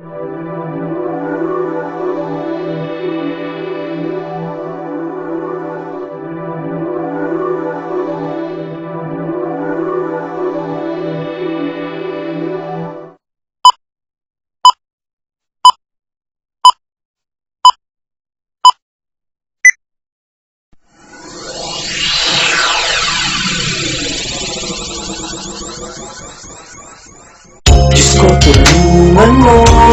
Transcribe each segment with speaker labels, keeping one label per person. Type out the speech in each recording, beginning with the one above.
Speaker 1: Diyos ko,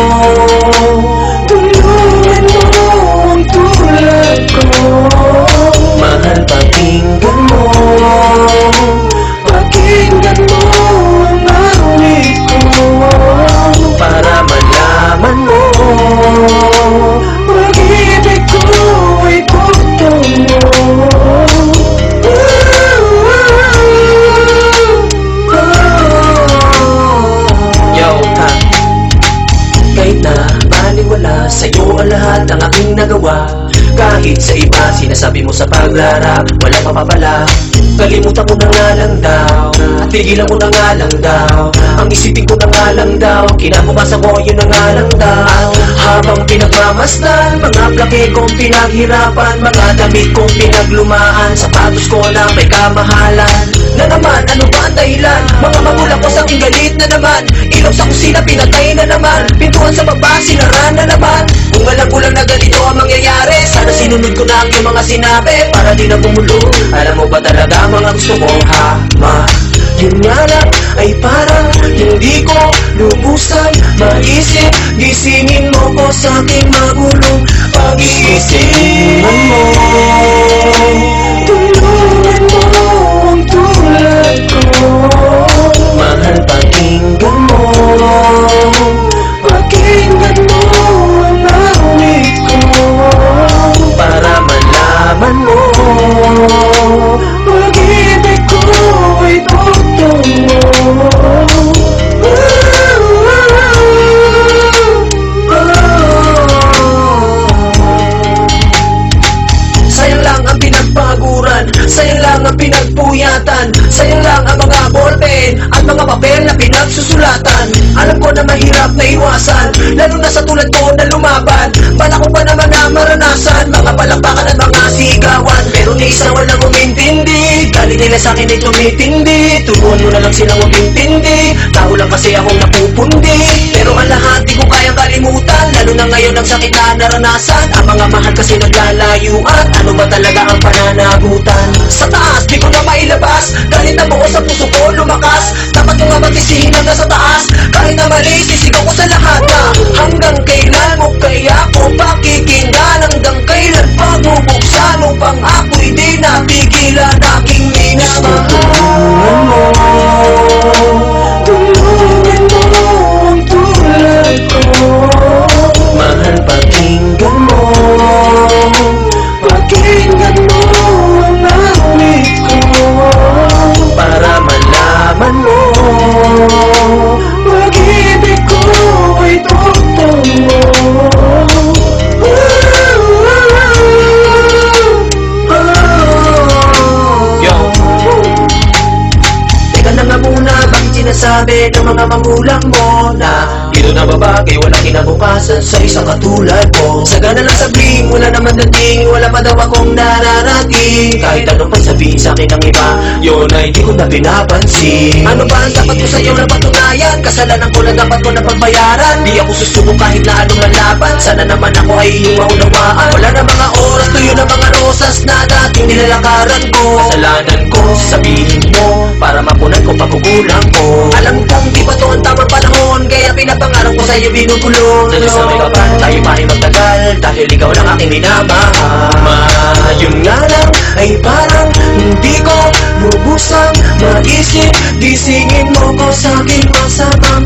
Speaker 1: Kahit sa iba. Sinasabi mo sa paglarap Wala pa pala Kalimutan ko na nga lang daw At tigilan ko na nga lang daw. Ang isipin ko na nga lang daw Kinabukasan ko yun na nga lang daw. Habang pinagmamasdan Mga plake kong pinaghirapan Mga damit kong pinaglumaan Sapatos ko na may kamahalan. Na naman, ano ba ang dahilan? Mga magulang ko sa aking galit na naman Ilaw sa kusina, pinatay na naman. Pintuan sa baba, sinara na naman. Kung alam ko lang na ganito ang mangyayari Sana sinunod ko na ang iyong mga sinabi. Para di na bumulo. Alam mo ba talaga mga gusto kong hama? Yun nga ay parang hindi ko lubusan. Maisip, gisingin mo ko sa aking magulong Pag-iisip. mo ang pinagpuyatan. Sayang lang ang mga ballpen At mga papel na pinagsusulatan. Alam ko na mahirap na iwasan Lalo na sa tulad ko na lumaban. Bala ko pa naman na maranasan Mga palakpakan at mga sigawan. Pero ni isa walang umintindi Galing nila sa akin ay tumitindi. Turuan mo na lang silang umintindi Tao lang kasi akong napupundi. Pero ang na ngayon ang sakit na naranasan. Ang mga mahal kasi naglalayuan. Ano ba talaga ang pananagutan? Sa taas, di ko na mailabas. Galit sinasabi ng mga magulang mo na Dito na babagay, walang kinabukasan sa isang katulad mo. Sagana lang sa bling, wala naman dating, wala pa daw akong nararating Kahit anong pa sabihin sa akin ng iba, yun ay di ko na pinapansin. Ano ba ang dapat ko sa'yo na patunayan? Kasalanan ko na dapat ko na pagbayaran. Di ako susuko kahit na anong laban Sana naman ako ay iyong maunawaan. Wala na mga oras, tuyo na mga rosas na dating nilalakaran ko. Kasalanan ko, sabihin mo Para mapunan ko pagkukulang ko. Alam pinapangarap ko sa'yo binubulong Dahil sa may kapan, tayo pa ay magtagal. Dahil ikaw lang aking minamahal. Yun nga lang ay parang hindi ko lubusang maisip Gisingin mo ko sa aking masamang